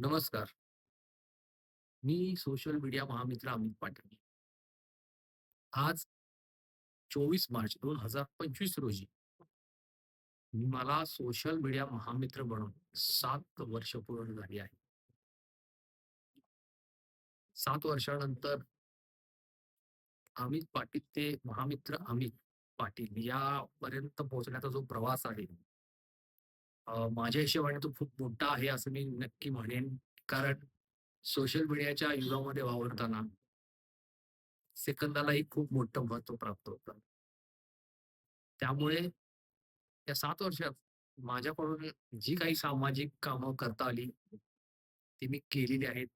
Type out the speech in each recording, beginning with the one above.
नमस्कार. मी social media महामित्र अमित पाटील. आज 24 मार्च 2025 रोजी मला सोशल मीडिया महामित्र बनून सात वर्ष पूर्ण झाली आहे सात वर्षानंतर अमित पाटील ते महामित्र अमित पाटील यापर्यंत पोहोचण्याचा जो प्रवास आहे माझ्या हिशोबाने तो खूप मोठा आहे असं मी नक्की म्हणेन. कारण सोशल मीडियाच्या युगामध्ये वावरताना सेकंदालाही खूप मोठं महत्त्व प्राप्त होतं. त्यामुळे या सात वर्षात माझ्याकडून जी काही सामाजिक कामं करता आली, ती मी केलेली आहेत.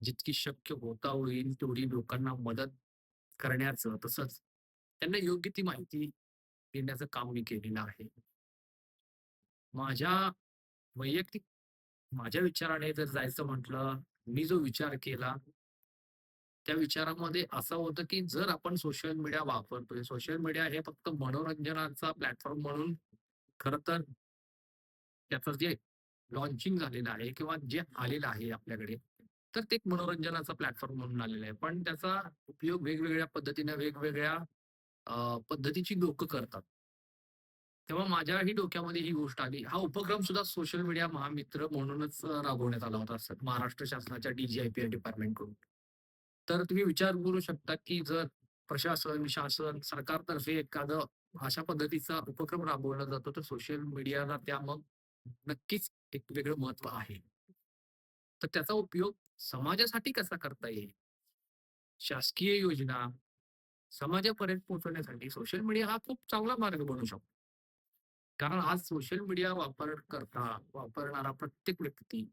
जितकी शक्य होता होईल तेवढी लोकांना मदत करण्याचं, तसंच त्यांना योग्य ती माहिती देण्याचं काम मी केलेलं आहे. माझ्या वैयक्तिक माझ्या विचाराने जर जायचं म्हटलं, मी जो विचार केला, त्या विचारामध्ये असं होतं, की जर आपण सोशल मीडिया वापरतोय, सोशल मीडिया हे फक्त मनोरंजनाचा प्लॅटफॉर्म म्हणून खरं तर त्याचं जे लॉन्चिंग झालेलं आहे किंवा जे आलेलं आहे आपल्याकडे, तर ते एक मनोरंजनाचा प्लॅटफॉर्म म्हणून आलेलं आहे. पण त्याचा उपयोग वेगवेगळ्या पद्धतीने वेगवेगळ्या पद्धतीची लोक करतात. तेव्हा माझ्याही डोक्यामध्ये ही गोष्ट आली. हा उपक्रम सुद्धा सोशल मीडिया महामित्र म्हणूनच राबवण्यात आला होता स महाराष्ट्र शासनाच्या डीजीआयपी डिपार्टमेंटकडून. तर तुम्ही विचार करू शकता, की जर प्रशासन, शासन, सरकारतर्फे एखादं अशा पद्धतीचा उपक्रम राबवला जातो, तर सोशल मीडियाला त्या मग नक्कीच एक वेगळं महत्त्व आहे. तर त्याचा उपयोग समाजासाठी कसा करता येईल? शासकीय योजना समाजापर्यंत पोहोचवण्यासाठी सोशल मीडिया हा खूप चांगला मार्ग बनू शकतो. कारण आज सोशल मीडिया वापर करता वापरणारा प्रत्येक व्यक्ती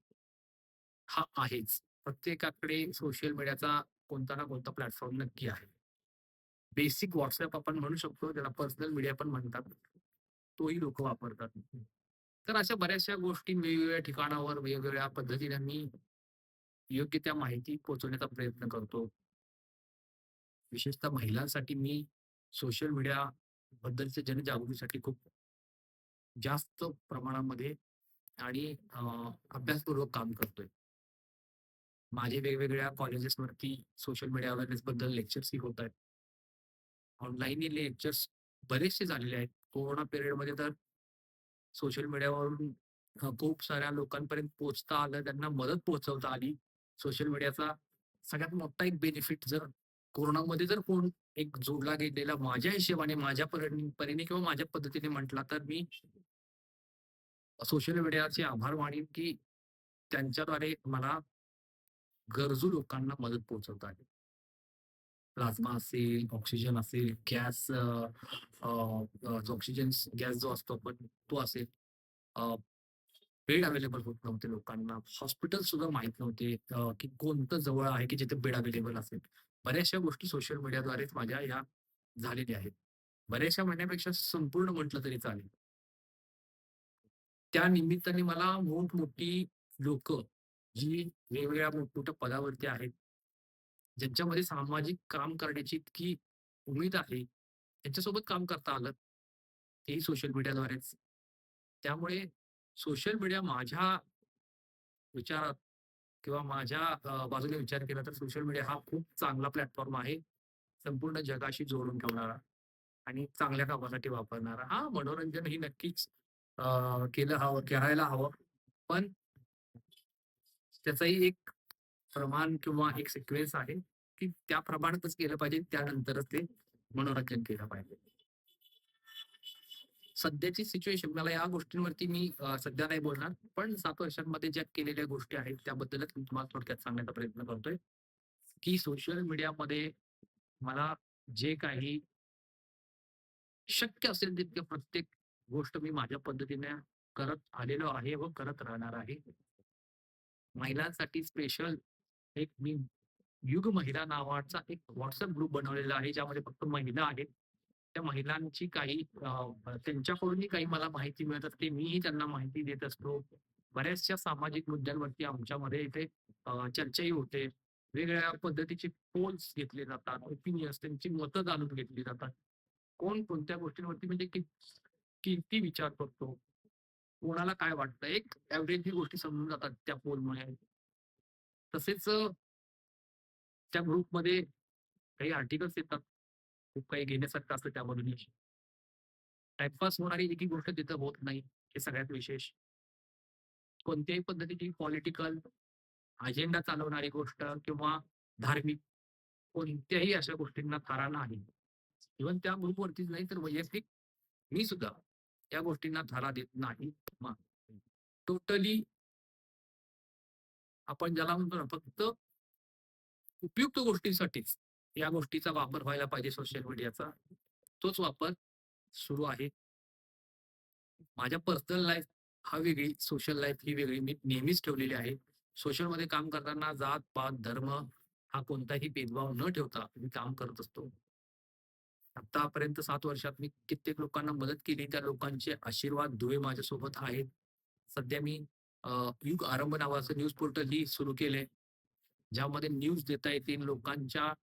हा आहेच. प्रत्येकाकडे सोशल मीडियाचा कोणता ना कोणता प्लॅटफॉर्म नक्की आहे. बेसिक व्हॉट्सअप आपण म्हणू शकतो, ज्याला पर्सनल मीडिया पण म्हणतात. तोही लोक वापरतात. तर अशा बऱ्याचशा गोष्टी वेगवेगळ्या ठिकाणावर वेगवेगळ्या पद्धतीने मी योग्य त्या माहिती पोहोचवण्याचा प्रयत्न करतो. विशेषतः महिलांसाठी मी सोशल मीडिया बद्दलच्या जनजागृतीसाठी खूप जास्त प्रमाणामध्ये आणि अभ्यासपूर्वक काम करतोय. माझे वेगवेगळ्या कॉलेजेसवरती सोशल मीडिया अवेअरनेस बद्दल लेक्चर्सही होत आहेत. ऑनलाईन लेक्चर्स बरेचसे झालेले आहेत. कोरोना पिरियडमध्ये तर सोशल मीडियावरून खूप साऱ्या लोकांपर्यंत पोहोचता आलं, त्यांना मदत पोहोचवता आली. सोशल मीडियाचा सगळ्यात मोठा एक बेनिफिट जर कोरोनामध्ये जर कोण एक जोडला गेलेला माझ्या हिशोबाने, माझ्या परीने किंवा माझ्या पद्धतीने म्हटला तर मी सोशल मीडियाचे आभार मानेन, की त्यांच्याद्वारे मला गरजू लोकांना मदत पोहोचवता आली. प्लाझ्मा असेल, ऑक्सिजन असेल, गॅस ऑक्सिजन गॅस जो असतो पण तो असेल. बेड अवेलेबल होत नव्हते लोकांना. हॉस्पिटल सुद्धा माहीत नव्हते की कोणतं जवळ आहे, की जिथे बेड अवेलेबल असेल. बऱ्याचशा गोष्टी सोशल मीडियाद्वारेच माझ्या ह्या झालेल्या आहेत. बऱ्याचशा म्हणण्यापेक्षा संपूर्ण म्हटलं तरी चालेल. त्या निमित्ताने मला मोठमोठी लोक जी वेगवेगळ्या मोठमोठ्या पदावरती आहेत, ज्यांच्यामध्ये सामाजिक काम करण्याची इतकी उमेद आहे, त्यांच्यासोबत काम करता आलं. तेही सोशल मीडियाद्वारेच. त्यामुळे सोशल मीडिया माझ्या विचारात किंवा माझ्या बाजूने विचार केला तर सोशल मीडिया हा खूप चांगला प्लॅटफॉर्म आहे. संपूर्ण जगाशी जोडून ठेवणारा आणि चांगल्या कामासाठी वापरणारा. हा मनोरंजन ही नक्कीच अ, केलं हवं करायला हवं. पण त्याचाही एक प्रमाण किंवा एक सिक्वेन्स आहे, की त्या प्रमाणातच केलं पाहिजे. त्यानंतरच ते मनोरंजन केलं पाहिजे. सध्याची सिच्युएशन मला या गोष्टींवरती मी अ, सध्या नाही बोलणार. पण 7 वर्षांमध्ये ज्या केलेल्या गोष्टी आहेत त्याबद्दलच मी तुम्हाला थोडक्यात सांगण्याचा प्रयत्न करतोय, की सोशल मीडियामध्ये मला जे काही शक्य असेल तितके प्रत्येक गोष्ट मी माझ्या पद्धतीने करत आलेलो आहे व करत राहणार आहे. महिलांसाठी स्पेशल एक मी युग महिला नावाचा एक व्हॉट्सअप ग्रुप बनवलेला आहे, ज्यामध्ये फक्त महिला आहेत. त्या महिलांची काही त्यांच्याकडूनही काही मला माहिती मिळत असते. मीही त्यांना माहिती देत असतो. बऱ्याचशा सामाजिक मुद्द्यांवरती आमच्यामध्ये इथे चर्चाही होते. वेगवेगळ्या पद्धतीचे पोल्स घेतले जातात, ओपिनियन्स त्यांची मतं जाणून घेतली जातात. कोण कोणत्या गोष्टींवरती म्हणजे की किती विचार करतो, कोणाला काय वाटतं, एक ऍव्हरेज ही गोष्टी समजून जातात त्या पोलमुळे. तसेच त्या ग्रुपमध्ये काही आर्टिकल्स येतात. खूप काही घेण्यासारखं असतं त्यामधून टाइमपास होणारी एकी गोष्ट तिथं होत नाही. हे सगळ्यात विशेष. कोणत्याही पद्धतीची पॉलिटिकल अजेंडा चालवणारी गोष्ट किंवा धार्मिक कोणत्याही अशा गोष्टींना थारा नाही. इव्हन त्या ग्रुपवरतीच नाही तर वैयक्तिक मी सुद्धा या गोष्टींना थारा देत नाही. टोटली आपण ज्याला म्हणतो ना फक्त उपयुक्त गोष्टींसाठीच या गोष्टीचा वापर व्हायला पाहिजे सोशल मीडियाचा. तोच वापर सुरू आहे. माझ्या पर्सनल लाईफ हा वेगळी, सोशल लाईफ ही वेगळी. मी नेहमीच ठेवलेली आहे. सोशलमध्ये काम करताना जात, पात, धर्म हा कोणताही भेदभाव न ठेवता मी काम करत असतो. आतापर्यंत सात वर्षात मी कित्येक लोकांना मदत केली. त्या लोकांचे आशीर्वाद, दुवे माझ्यासोबत आहेत. सध्या मी युग आरंभ नावाचं न्यूज पोर्टलही सुरू केलंय. ज्यामध्ये न्यूज देता येतील लोकांच्या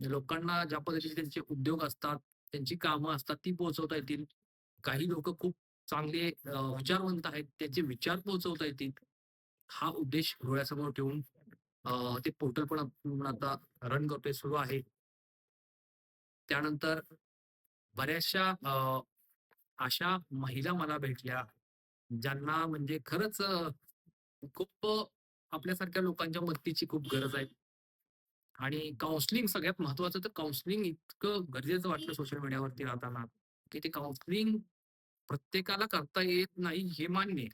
लोकांना ज्या पद्धतीचे त्यांचे उद्योग असतात, त्यांची कामं असतात ती पोहोचवता येतील. काही लोक खूप चांगले विचारवंत आहेत. त्यांचे विचार पोहोचवता येतील. हा उद्देश डोळ्यासमोर ठेवून ते पोर्टल पण आपण आता रन करतोय, सुरू आहे. त्यानंतर बऱ्याचशा अशा महिला मला भेटल्या, ज्यांना म्हणजे खरंच खूप आपल्यासारख्या लोकांच्या मदतीची खूप गरज आहे. आणि काउन्सिलिंग सगळ्यात महत्वाचं तर काउन्सिलिंग इतकं गरजेचं वाटलं सोशल मीडियावरती राहताना, की ते काउन्सिलिंग प्रत्येकाला करता येत नाही हे मान्य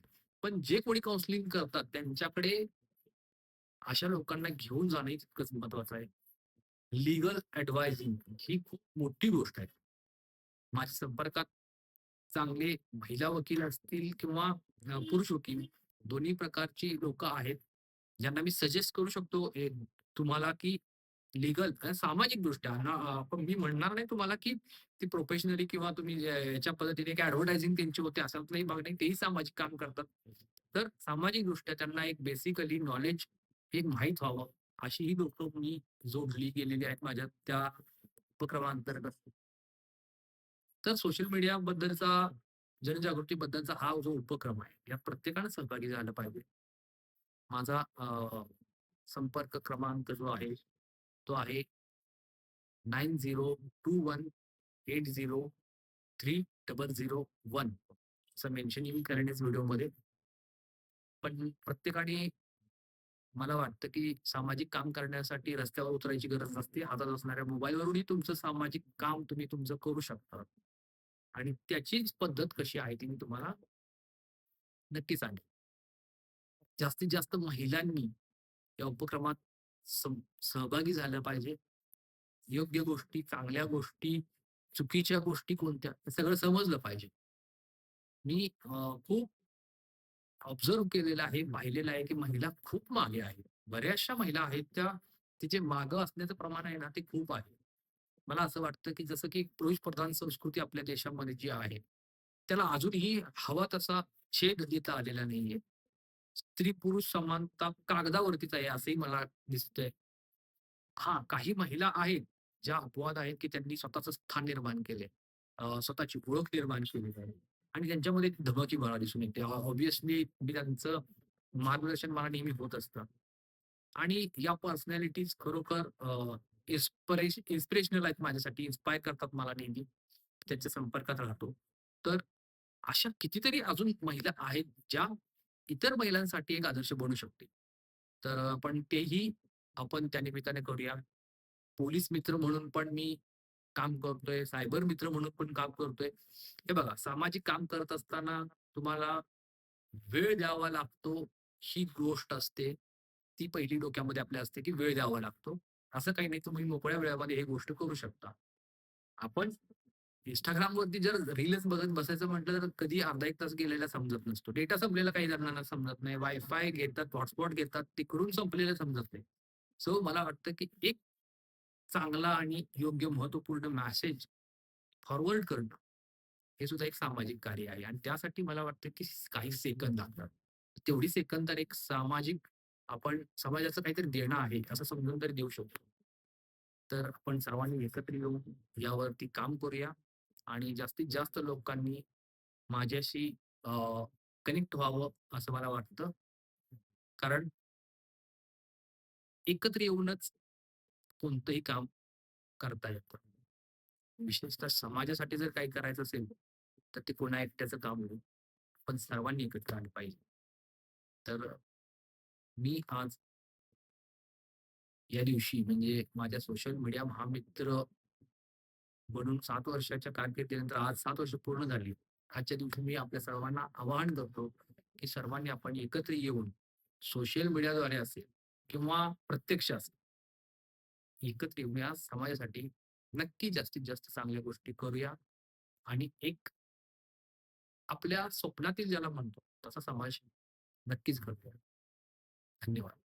पण जे कोणी काउन्सिलिंग करतात त्यांच्याकडे अशा लोकांना घेऊन जाणं इतकंच महत्वाचं आहे. लीगल एडवायझिंग ही खूप मोठी गोष्ट आहे. माझ्या संपर्कात चांगले महिला वकील असतील किंवा पुरुष वकील दोन्ही प्रकारची लोक आहेत. ज्यांना मी सजेस्ट करू शकतो तुम्हाला की लीगल सामाजिक दृष्ट्या आपण मी म्हणणार नाही तुम्हाला की ती प्रोफेशनली किंवा तुम्ही याच्या पद्धतीने काही ऍडव्हर्टायझिंग त्यांची होते नाही भाग नाही. तेही सामाजिक काम करतात. तर सामाजिक दृष्ट्या त्यांना एक बेसिकली नॉलेज हे माहीत व्हावं, अशी ही लोक मी जोडली गेलेली आहेत माझ्या त्या उपक्रमांतर्गत. तर सोशल मीडिया बद्दलचा जनजागृती बद्दलचा हा जो उपक्रम आहे, या प्रत्येकाने सहभागी झालं पाहिजे. माझा संपर्क क्रमांक जो आहे, तो आहे 9021803001 असं मेन्शनिंग करेन व्हिडिओमध्ये. पण प्रत्येकाने मला वाटतं, की सामाजिक काम करण्यासाठी रस्त्यावर उतरायची गरज नसते. हातात असणाऱ्या मोबाईलवरूनही तुमचं सामाजिक काम तुम्ही तुमचं करू शकता. आणि त्याचीच पद्धत कशी आहे ती मी तुम्हाला नक्की सांगेन. जास्तीत जास्त महिलांनी या उपक्रमात सहभागी झालं पाहिजे. योग्य गोष्टी, चांगल्या गोष्टी, चुकीच्या गोष्टी कोणत्या हे सगळं समजलं पाहिजे. मी खूप ऑब्झर्व्ह केलेलं आहे, पाहिलेलं आहे, की महिला खूप मागे आहेत. बऱ्याचशा महिला आहेत त्या तिचे मागं असण्याचं प्रमाण आहे ना, ते खूप आहे. मला असं वाटतं, की जसं की पुरुष प्रधान संस्कृती आपल्या देशामध्ये जी आहे, त्याला अजूनही हवा तसा छेद देता आलेला नाहीये. स्त्री-पुरुष समानता कागदावरतीच आहे असंही मला दिसतंय. हा काही महिला आहेत, ज्या अपवाद आहेत, की त्यांनी स्वतःचं स्थान निर्माण केले स्वतःची ओळख निर्माण केली आहे आणि त्यांच्यामध्ये एक धमकी मला दिसून येते. ऑब्विसली मी त्यांचं मार्गदर्शन मला नेहमी होत असतं. आणि या पर्सनॅलिटीज खरोखर इन्स्पिरेशनल आहेत माझ्यासाठी, इन्स्पायर करतात मला नेहमी. त्यांच्या संपर्कात राहतो. तर अशा कितीतरी अजून महिला आहेत, ज्या इतर महिलांसाठी एक आदर्श बनू शकते तर पण तेही आपण त्या निमित्ताने करूया. पोलीस मित्र म्हणून पण मी काम करतोय, सायबर मित्र म्हणून पण काम करतोय. हे बघा, सामाजिक काम करत असताना तुम्हाला वेळ द्यावा लागतो, ही गोष्ट असते. ती पहिली डोक्यामध्ये आपल्या असते, की वेळ द्यावा लागतो. असं काही नाही, तुम्ही मोकळ्या वेळामध्ये हे गोष्ट करू शकता. आपण इंस्टाग्रामवरती जर रील्स बघत बसायचं म्हटलं, तर कधी अर्धा एक तास गेलेला समजत नसतो. डेटा संपलेला काही जणांना समजत नाही. वायफाय घेतात, हॉटस्पॉट घेतात, तिकडून संपलेलं समजत नाही. सो मला वाटतं, की एक चांगला आणि योग्य महत्त्वपूर्ण मेसेज फॉरवर्ड करणं, हे सुद्धा एक सामाजिक कार्य आहे आणि त्यासाठी मला वाटतं, की काही सेकंद लागतात. तेवढी सेकंद तर एक सामाजिक आपण समाजाचं काहीतरी देणं आहे, असं समजून तरी देऊ शकतो. तर आपण सर्वांनी एकत्र येऊन यावरती काम करूया आणि जास्तीत जास्त लोकांनी माझ्याशी कनेक्ट व्हावं असं मला वाटतं. कारण एकत्र येऊनच कोणतंही काम करता येतं. विशेषतः समाजासाठी जर काही करायचं असेल, तर ते कोणा एकट्याचं काम नाही. पण सर्वांनी एकत्र आलं पाहिजे. तर मी आज या दिवशी म्हणजे माझ्या सोशल मीडिया महामित्र बनून 7 वर्षाच्या कारकिर्दीनंतर आज 7 वर्ष पूर्ण झाली. आजच्या दिवशी मी आपल्या सर्वांना आवाहन करतो, की सर्वांनी आपण एकत्र येऊन सोशल मीडियाद्वारे असेल किंवा प्रत्यक्ष असेल, एकत्र येऊया समाजासाठी. नक्की जास्तीत जास्त चांगल्या गोष्टी करूया. आणि एक आपल्या स्वप्नातील ज्याला म्हणतो तसा समाज नक्कीच घडूया धन्यवाद.